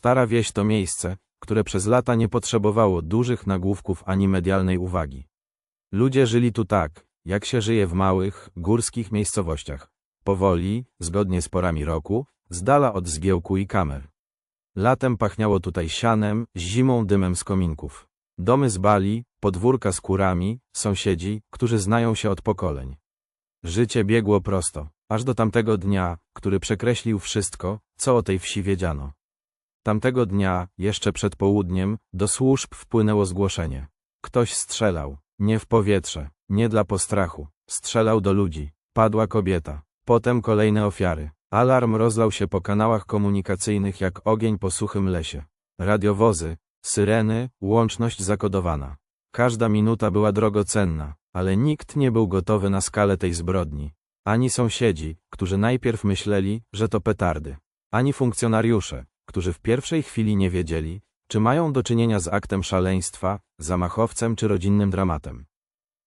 Stara wieś to miejsce, które przez lata nie potrzebowało dużych nagłówków ani medialnej uwagi. Ludzie żyli tu tak, jak się żyje w małych, górskich miejscowościach. Powoli, zgodnie z porami roku, z dala od zgiełku i kamer. Latem pachniało tutaj sianem, zimą dymem z kominków. Domy z bali, podwórka z kurami, sąsiedzi, którzy znają się od pokoleń. Życie biegło prosto, aż do tamtego dnia, który przekreślił wszystko, co o tej wsi wiedziano. Tamtego dnia, jeszcze przed południem, do służb wpłynęło zgłoszenie. Ktoś strzelał, nie w powietrze, nie dla postrachu, strzelał do ludzi. Padła kobieta, potem kolejne ofiary. Alarm rozlał się po kanałach komunikacyjnych jak ogień po suchym lesie. Radiowozy, syreny, łączność zakodowana. Każda minuta była drogocenna, ale nikt nie był gotowy na skalę tej zbrodni. Ani sąsiedzi, którzy najpierw myśleli, że to petardy, ani funkcjonariusze, którzy w pierwszej chwili nie wiedzieli, czy mają do czynienia z aktem szaleństwa, zamachowcem czy rodzinnym dramatem.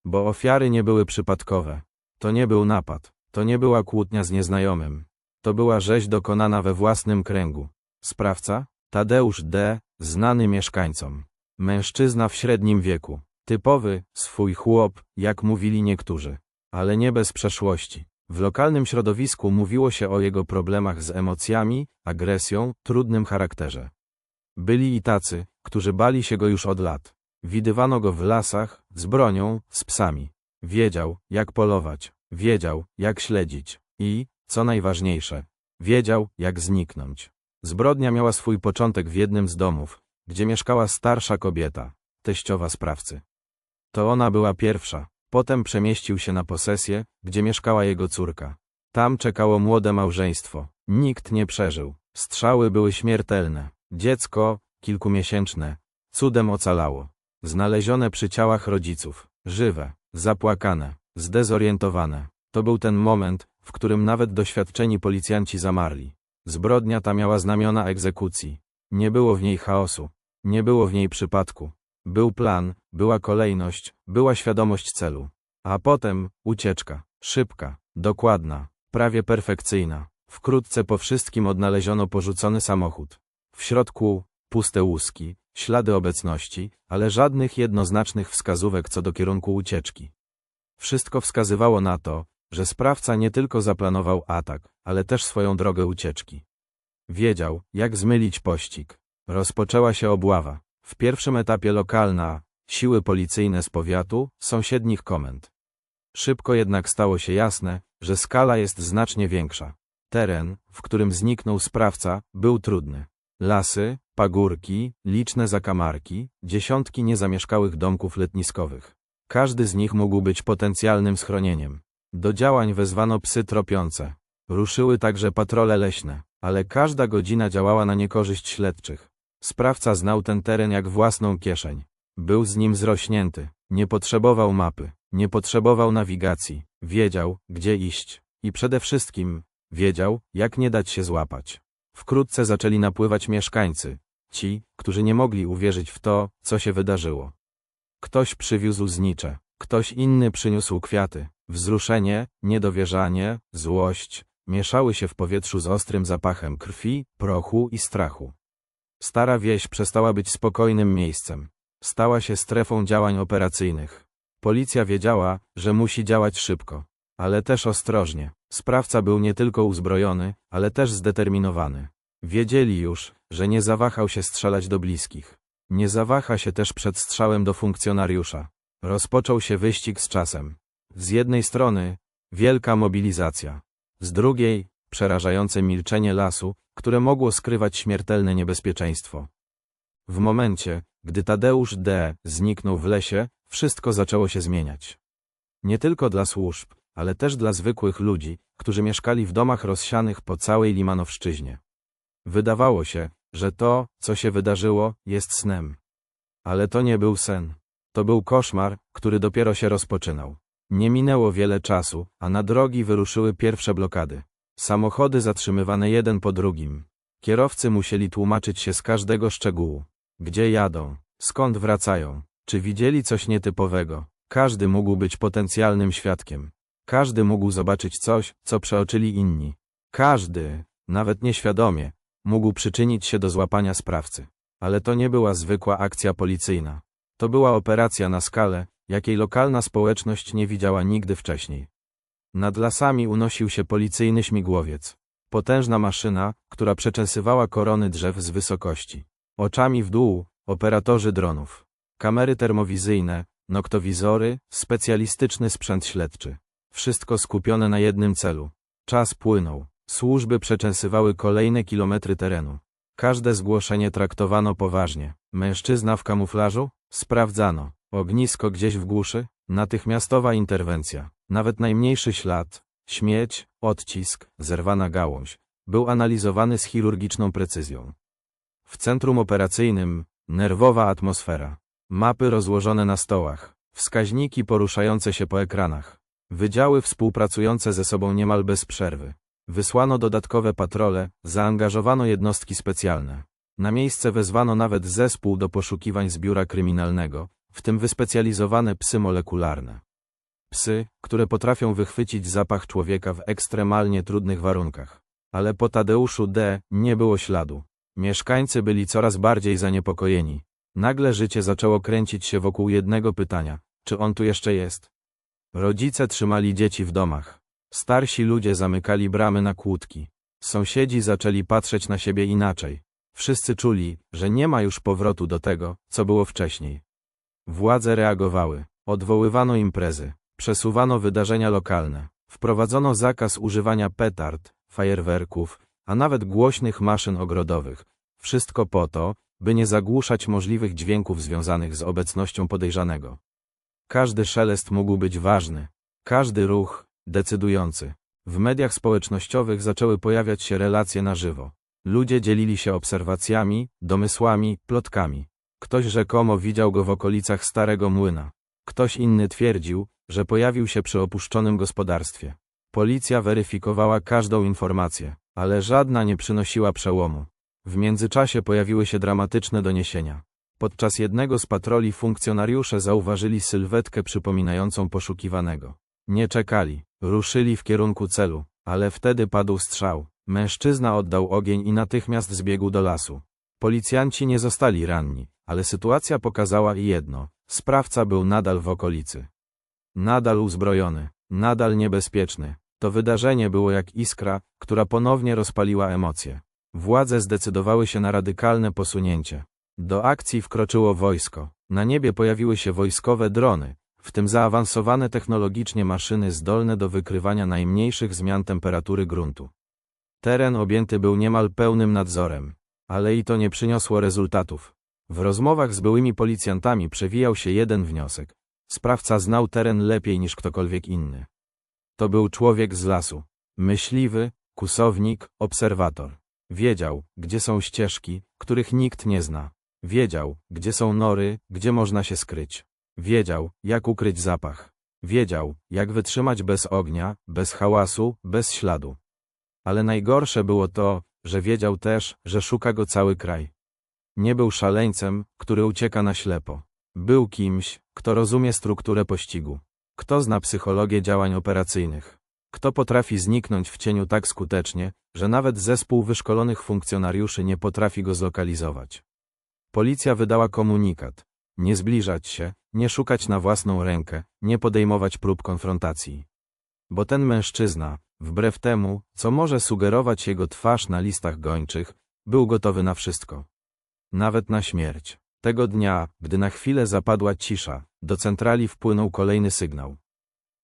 Bo ofiary nie były przypadkowe. To nie był napad, to nie była kłótnia z nieznajomym. To była rzeź dokonana we własnym kręgu. Sprawca? Tadeusz D., znany mieszkańcom. Mężczyzna w średnim wieku. Typowy, swój chłop, jak mówili niektórzy. Ale nie bez przeszłości. W lokalnym środowisku mówiło się o jego problemach z emocjami, agresją, trudnym charakterze. Byli i tacy, którzy bali się go już od lat. Widywano go w lasach, z bronią, z psami. Wiedział, jak polować, wiedział, jak śledzić i, co najważniejsze, wiedział, jak zniknąć. Zbrodnia miała swój początek w jednym z domów, gdzie mieszkała starsza kobieta, teściowa sprawcy. To ona była pierwsza, potem przemieścił się na posesję, gdzie mieszkała jego córka. Tam czekało młode małżeństwo. Nikt nie przeżył. Strzały były śmiertelne. Dziecko, kilkumiesięczne, cudem ocalało. Znalezione przy ciałach rodziców, żywe, zapłakane, zdezorientowane. To był ten moment, w którym nawet doświadczeni policjanci zamarli. Zbrodnia ta miała znamiona egzekucji. Nie było w niej chaosu. Nie było w niej przypadku. Był plan, była kolejność, była świadomość celu. A potem ucieczka. Szybka, dokładna, prawie perfekcyjna. Wkrótce po wszystkim odnaleziono porzucony samochód. W środku puste łuski, ślady obecności, ale żadnych jednoznacznych wskazówek co do kierunku ucieczki. Wszystko wskazywało na to, że sprawca nie tylko zaplanował atak, ale też swoją drogę ucieczki. Wiedział, jak zmylić pościg. Rozpoczęła się obława. W pierwszym etapie lokalna, siły policyjne z powiatu, sąsiednich komend. Szybko jednak stało się jasne, że skala jest znacznie większa. Teren, w którym zniknął sprawca, był trudny. Lasy, pagórki, liczne zakamarki, dziesiątki niezamieszkałych domków letniskowych. Każdy z nich mógł być potencjalnym schronieniem. Do działań wezwano psy tropiące. Ruszyły także patrole leśne, ale każda godzina działała na niekorzyść śledczych. Sprawca znał ten teren jak własną kieszeń. Był z nim zrośnięty, nie potrzebował mapy, nie potrzebował nawigacji, wiedział, gdzie iść i przede wszystkim wiedział, jak nie dać się złapać. Wkrótce zaczęli napływać mieszkańcy, ci, którzy nie mogli uwierzyć w to, co się wydarzyło. Ktoś przywiózł znicze, ktoś inny przyniósł kwiaty. Wzruszenie, niedowierzanie, złość mieszały się w powietrzu z ostrym zapachem krwi, prochu i strachu. Stara wieś przestała być spokojnym miejscem. Stała się strefą działań operacyjnych. Policja wiedziała, że musi działać szybko, ale też ostrożnie. Sprawca był nie tylko uzbrojony, ale też zdeterminowany. Wiedzieli już, że nie zawahał się strzelać do bliskich. Nie zawaha się też przed strzałem do funkcjonariusza. Rozpoczął się wyścig z czasem. Z jednej strony wielka mobilizacja, z drugiej przerażające milczenie lasu, które mogło skrywać śmiertelne niebezpieczeństwo. W momencie, gdy Tadeusz D. zniknął w lesie, wszystko zaczęło się zmieniać. Nie tylko dla służb, ale też dla zwykłych ludzi, którzy mieszkali w domach rozsianych po całej Limanowszczyźnie. Wydawało się, że to, co się wydarzyło, jest snem. Ale to nie był sen. To był koszmar, który dopiero się rozpoczynał. Nie minęło wiele czasu, a na drogi wyruszyły pierwsze blokady. Samochody zatrzymywane jeden po drugim. Kierowcy musieli tłumaczyć się z każdego szczegółu. Gdzie jadą? Skąd wracają? Czy widzieli coś nietypowego? Każdy mógł być potencjalnym świadkiem. Każdy mógł zobaczyć coś, co przeoczyli inni. Każdy, nawet nieświadomie, mógł przyczynić się do złapania sprawcy. Ale to nie była zwykła akcja policyjna. To była operacja na skalę, jakiej lokalna społeczność nie widziała nigdy wcześniej. Nad lasami unosił się policyjny śmigłowiec. Potężna maszyna, która przeczesywała korony drzew z wysokości. Oczami w dół, operatorzy dronów. Kamery termowizyjne, noktowizory, specjalistyczny sprzęt śledczy. Wszystko skupione na jednym celu. Czas płynął. Służby przeczęsywały kolejne kilometry terenu. Każde zgłoszenie traktowano poważnie. Mężczyzna w kamuflażu? Sprawdzano. Ognisko gdzieś w głuszy? Natychmiastowa interwencja. Nawet najmniejszy ślad, śmieć, odcisk, zerwana gałąź, był analizowany z chirurgiczną precyzją. W centrum operacyjnym nerwowa atmosfera. Mapy rozłożone na stołach, wskaźniki poruszające się po ekranach, wydziały współpracujące ze sobą niemal bez przerwy. Wysłano dodatkowe patrole, zaangażowano jednostki specjalne. Na miejsce wezwano nawet zespół do poszukiwań z biura kryminalnego, w tym wyspecjalizowane psy molekularne. Psy, które potrafią wychwycić zapach człowieka w ekstremalnie trudnych warunkach. Ale po Tadeuszu D. nie było śladu. Mieszkańcy byli coraz bardziej zaniepokojeni. Nagle życie zaczęło kręcić się wokół jednego pytania: czy on tu jeszcze jest? Rodzice trzymali dzieci w domach. Starsi ludzie zamykali bramy na kłódki. Sąsiedzi zaczęli patrzeć na siebie inaczej. Wszyscy czuli, że nie ma już powrotu do tego, co było wcześniej. Władze reagowały. Odwoływano imprezy, przesuwano wydarzenia lokalne, wprowadzono zakaz używania petard, fajerwerków, a nawet głośnych maszyn ogrodowych. Wszystko po to, by nie zagłuszać możliwych dźwięków związanych z obecnością podejrzanego. Każdy szelest mógł być ważny, każdy ruch decydujący. W mediach społecznościowych zaczęły pojawiać się relacje na żywo. Ludzie dzielili się obserwacjami, domysłami, plotkami. Ktoś rzekomo widział go w okolicach Starego Młyna. Ktoś inny twierdził, że pojawił się przy opuszczonym gospodarstwie. Policja weryfikowała każdą informację, ale żadna nie przynosiła przełomu. W międzyczasie pojawiły się dramatyczne doniesienia. Podczas jednego z patroli funkcjonariusze zauważyli sylwetkę przypominającą poszukiwanego. Nie czekali, ruszyli w kierunku celu, ale wtedy padł strzał. Mężczyzna oddał ogień i natychmiast zbiegł do lasu. Policjanci nie zostali ranni, ale sytuacja pokazała jedno: sprawca był nadal w okolicy. Nadal uzbrojony, nadal niebezpieczny. To wydarzenie było jak iskra, która ponownie rozpaliła emocje. Władze zdecydowały się na radykalne posunięcie. Do akcji wkroczyło wojsko. Na niebie pojawiły się wojskowe drony, w tym zaawansowane technologicznie maszyny zdolne do wykrywania najmniejszych zmian temperatury gruntu. Teren objęty był niemal pełnym nadzorem, ale i to nie przyniosło rezultatów. W rozmowach z byłymi policjantami przewijał się jeden wniosek. Sprawca znał teren lepiej niż ktokolwiek inny. To był człowiek z lasu. Myśliwy, kusownik, obserwator. Wiedział, gdzie są ścieżki, których nikt nie zna. Wiedział, gdzie są nory, gdzie można się skryć. Wiedział, jak ukryć zapach. Wiedział, jak wytrzymać bez ognia, bez hałasu, bez śladu. Ale najgorsze było to, że wiedział też, że szuka go cały kraj. Nie był szaleńcem, który ucieka na ślepo. Był kimś, kto rozumie strukturę pościgu. Kto zna psychologię działań operacyjnych. Kto potrafi zniknąć w cieniu tak skutecznie, że nawet zespół wyszkolonych funkcjonariuszy nie potrafi go zlokalizować. Policja wydała komunikat. Nie zbliżać się, nie szukać na własną rękę, nie podejmować prób konfrontacji. Bo ten mężczyzna, wbrew temu, co może sugerować jego twarz na listach gończych, był gotowy na wszystko. Nawet na śmierć. Tego dnia, gdy na chwilę zapadła cisza, do centrali wpłynął kolejny sygnał.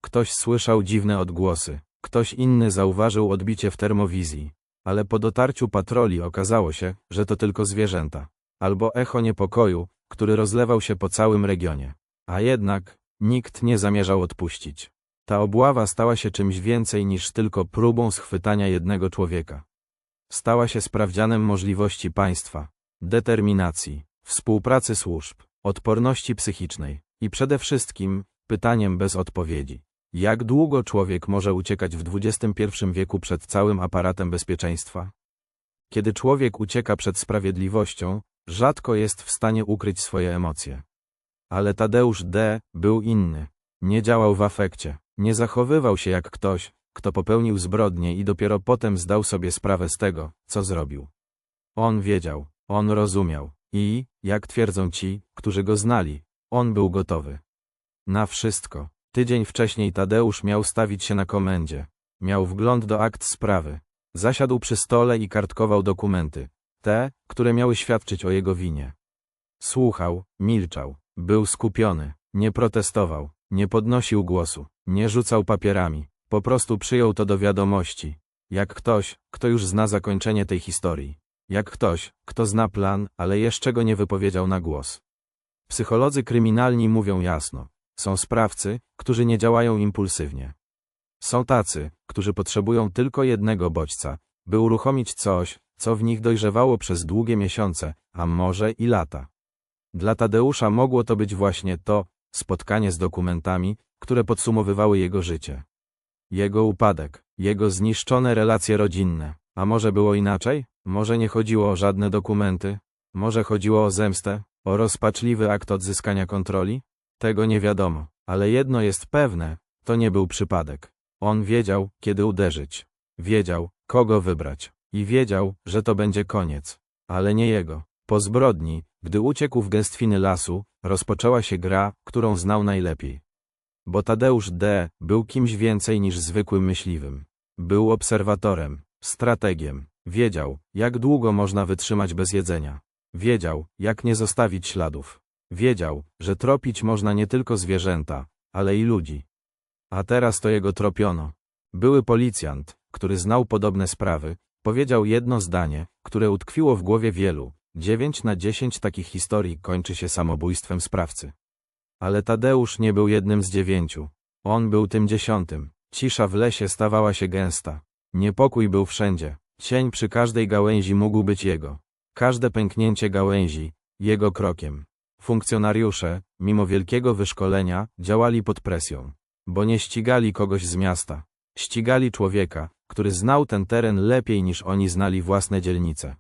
Ktoś słyszał dziwne odgłosy, ktoś inny zauważył odbicie w termowizji, ale po dotarciu patroli okazało się, że to tylko zwierzęta, albo echo niepokoju, który rozlewał się po całym regionie. A jednak, nikt nie zamierzał odpuścić. Ta obława stała się czymś więcej niż tylko próbą schwytania jednego człowieka. Stała się sprawdzianem możliwości państwa, determinacji, współpracy służb, odporności psychicznej i przede wszystkim pytaniem bez odpowiedzi. Jak długo człowiek może uciekać w XXI wieku przed całym aparatem bezpieczeństwa? Kiedy człowiek ucieka przed sprawiedliwością, rzadko jest w stanie ukryć swoje emocje. Ale Tadeusz D. był inny. Nie działał w afekcie, nie zachowywał się jak ktoś, kto popełnił zbrodnię i dopiero potem zdał sobie sprawę z tego, co zrobił. On wiedział, on rozumiał i, jak twierdzą ci, którzy go znali, on był gotowy. Na wszystko. Tydzień wcześniej Tadeusz miał stawić się na komendzie. Miał wgląd do akt sprawy. Zasiadł przy stole i kartkował dokumenty. Te, które miały świadczyć o jego winie. Słuchał, milczał, był skupiony, nie protestował, nie podnosił głosu, nie rzucał papierami, po prostu przyjął to do wiadomości. Jak ktoś, kto już zna zakończenie tej historii. Jak ktoś, kto zna plan, ale jeszcze go nie wypowiedział na głos. Psycholodzy kryminalni mówią jasno. Są sprawcy, którzy nie działają impulsywnie. Są tacy, którzy potrzebują tylko jednego bodźca, by uruchomić coś, co w nich dojrzewało przez długie miesiące, a może i lata. Dla Tadeusza mogło to być właśnie to spotkanie z dokumentami, które podsumowywały jego życie. Jego upadek, jego zniszczone relacje rodzinne. A może było inaczej? Może nie chodziło o żadne dokumenty? Może chodziło o zemstę? O rozpaczliwy akt odzyskania kontroli? Tego nie wiadomo, ale jedno jest pewne, to nie był przypadek. On wiedział, kiedy uderzyć. Wiedział, kogo wybrać. I wiedział, że to będzie koniec. Ale nie jego. Po zbrodni, gdy uciekł w gęstwiny lasu, rozpoczęła się gra, którą znał najlepiej. Bo Tadeusz D. był kimś więcej niż zwykłym myśliwym. Był obserwatorem, strategiem. Wiedział, jak długo można wytrzymać bez jedzenia. Wiedział, jak nie zostawić śladów. Wiedział, że tropić można nie tylko zwierzęta, ale i ludzi. A teraz to jego tropiono. Były policjant, który znał podobne sprawy, powiedział jedno zdanie, które utkwiło w głowie wielu. Dziewięć na dziesięć takich historii kończy się samobójstwem sprawcy. Ale Tadeusz nie był jednym z dziewięciu. On był tym dziesiątym. Cisza w lesie stawała się gęsta. Niepokój był wszędzie. Cień przy każdej gałęzi mógł być jego. Każde pęknięcie gałęzi, jego krokiem. Funkcjonariusze, mimo wielkiego wyszkolenia, działali pod presją. Bo nie ścigali kogoś z miasta. Ścigali człowieka, który znał ten teren lepiej niż oni znali własne dzielnice.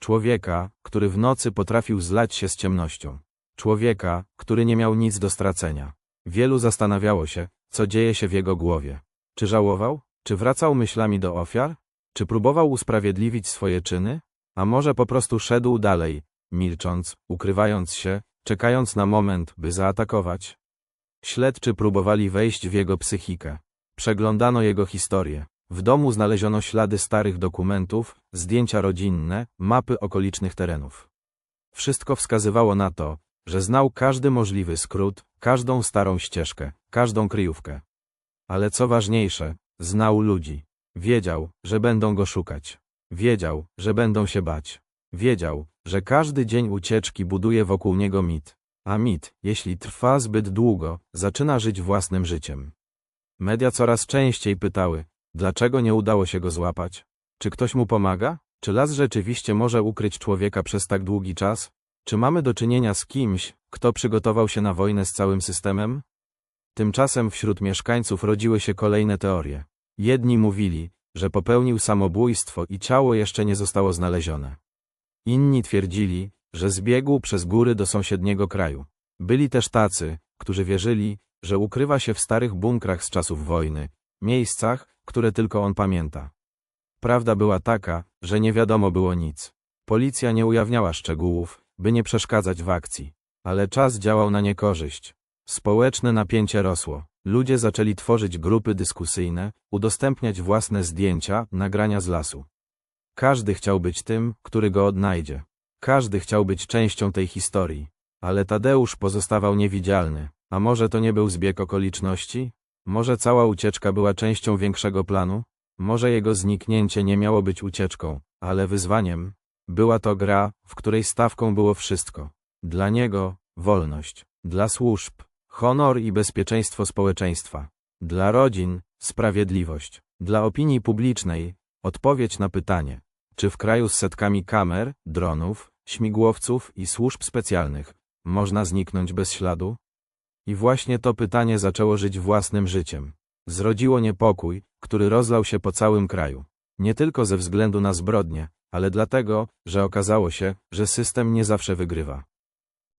Człowieka, który w nocy potrafił zlać się z ciemnością. Człowieka, który nie miał nic do stracenia. Wielu zastanawiało się, co dzieje się w jego głowie. Czy żałował? Czy wracał myślami do ofiar? Czy próbował usprawiedliwić swoje czyny? A może po prostu szedł dalej, milcząc, ukrywając się, czekając na moment, by zaatakować? Śledczy próbowali wejść w jego psychikę. Przeglądano jego historię. W domu znaleziono ślady starych dokumentów, zdjęcia rodzinne, mapy okolicznych terenów. Wszystko wskazywało na to, że znał każdy możliwy skrót, każdą starą ścieżkę, każdą kryjówkę. Ale co ważniejsze, znał ludzi. Wiedział, że będą go szukać. Wiedział, że będą się bać. Wiedział, że każdy dzień ucieczki buduje wokół niego mit. A mit, jeśli trwa zbyt długo, zaczyna żyć własnym życiem. Media coraz częściej pytały, dlaczego nie udało się go złapać? Czy ktoś mu pomaga? Czy las rzeczywiście może ukryć człowieka przez tak długi czas? Czy mamy do czynienia z kimś, kto przygotował się na wojnę z całym systemem? Tymczasem wśród mieszkańców rodziły się kolejne teorie. Jedni mówili, że popełnił samobójstwo i ciało jeszcze nie zostało znalezione. Inni twierdzili, że zbiegł przez góry do sąsiedniego kraju. Byli też tacy, którzy wierzyli, że ukrywa się w starych bunkrach z czasów wojny, miejscach, które tylko on pamięta. Prawda była taka, że nie wiadomo było nic. Policja nie ujawniała szczegółów, by nie przeszkadzać w akcji. Ale czas działał na niekorzyść. Społeczne napięcie rosło. Ludzie zaczęli tworzyć grupy dyskusyjne, udostępniać własne zdjęcia, nagrania z lasu. Każdy chciał być tym, który go odnajdzie. Każdy chciał być częścią tej historii. Ale Tadeusz pozostawał niewidzialny. A może to nie był zbieg okoliczności? Może cała ucieczka była częścią większego planu? Może jego zniknięcie nie miało być ucieczką, ale wyzwaniem? Była to gra, w której stawką było wszystko. Dla niego wolność, dla służb honor i bezpieczeństwo społeczeństwa. Dla rodzin sprawiedliwość. Dla opinii publicznej odpowiedź na pytanie, czy w kraju z setkami kamer, dronów, śmigłowców i służb specjalnych można zniknąć bez śladu? I właśnie to pytanie zaczęło żyć własnym życiem. Zrodziło niepokój, który rozlał się po całym kraju. Nie tylko ze względu na zbrodnie, ale dlatego, że okazało się, że system nie zawsze wygrywa.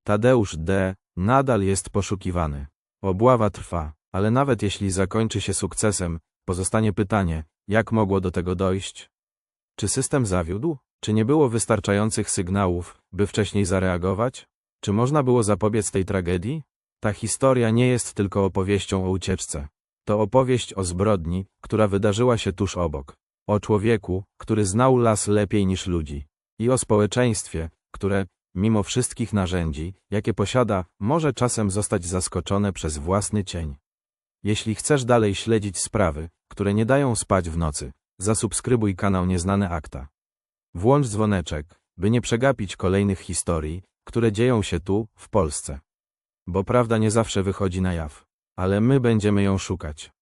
Tadeusz D. nadal jest poszukiwany. Obława trwa, ale nawet jeśli zakończy się sukcesem, pozostanie pytanie, jak mogło do tego dojść? Czy system zawiódł? Czy nie było wystarczających sygnałów, by wcześniej zareagować? Czy można było zapobiec tej tragedii? Ta historia nie jest tylko opowieścią o ucieczce. To opowieść o zbrodni, która wydarzyła się tuż obok. O człowieku, który znał las lepiej niż ludzi. I o społeczeństwie, które, mimo wszystkich narzędzi, jakie posiada, może czasem zostać zaskoczone przez własny cień. Jeśli chcesz dalej śledzić sprawy, które nie dają spać w nocy, zasubskrybuj kanał Nieznane Akta. Włącz dzwoneczek, by nie przegapić kolejnych historii, które dzieją się tu, w Polsce. Bo prawda nie zawsze wychodzi na jaw, ale my będziemy ją szukać.